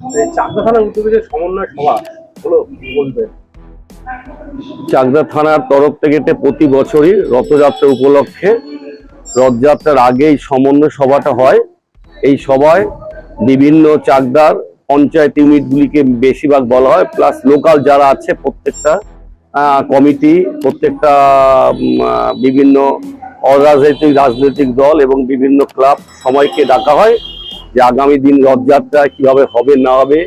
চাকদা থানার উদ্যোগে সমন্বয় সভা হলো বলবেন চাকদা থানার তরফ থেকে প্রতি বছরই রথযাত্রা উপলক্ষে রথযাত্রার আগেই সমন্বয় সভাটা হয়। এই সভায় বিভিন্ন চাকদার পঞ্চায়েত ইউনিটগুলিকে বেশিরভাগ বলা হয়, প্লাস লোকাল যারা আছে প্রত্যেকটা কমিটি, প্রত্যেকটা বিভিন্ন অরাজনৈতিক, রাজনৈতিক দল এবং বিভিন্ন ক্লাব সবাইকে ডাকা হয়। যে আগামী দিন রথযাত্রা কীভাবে হবে না হবে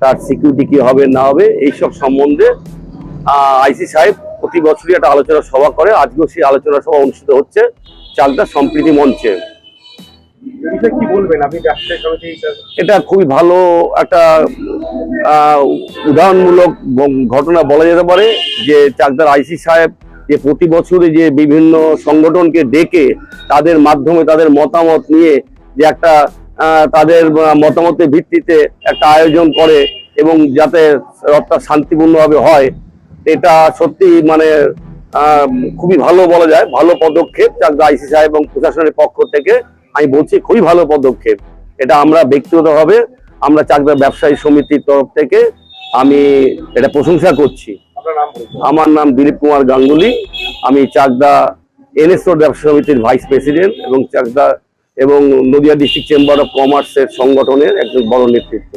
তার সিকিউরিটি কি হবে না হবে এইসব সম্বন্ধে আইসি সাহেব প্রতি বছরই একটা আলোচনা সভা করে। আজকেও সেই আলোচনা সভা অনুষ্ঠিত হচ্ছে। চাকদা সম্প্রীতি মঞ্চে। এটা খুবই ভালো একটা আহ, উদাহরণমূলক ঘটনা বলা যেতে পারে যে চাকদার আইসি সাহেব যে প্রতি বছরে যে বিভিন্ন সংগঠনকে ডেকে তাদের মাধ্যমে তাদের মতামত নিয়ে যে একটা তাদের মতামতের ভিত্তিতে একটা আয়োজন করে এবং যাতে রথটা শান্তিপূর্ণভাবে হয় এটা সত্যি মানে খুবই ভালো বলা যায় ভালো পদক্ষেপ আইসি সাহেব এবং প্রশাসনের পক্ষ থেকে আমি বলছি খুবই ভালো পদক্ষেপ। এটা আমরা ব্যক্তিগতভাবে আমরা চাকদা ব্যবসায়ী সমিতির তরফ থেকে আমি এটা প্রশংসা করছি। আমার নাম দিলীপ কুমার গাঙ্গুলি আমি চাকদা এনএসও ব্যবসা সমিতির ভাইস প্রেসিডেন্ট এবং চাকদা এবং নদিয়া ডিস্ট্রিক্ট চেম্বার অফ কমার্সের সংগঠনের একজন বড় নেতৃত্ব।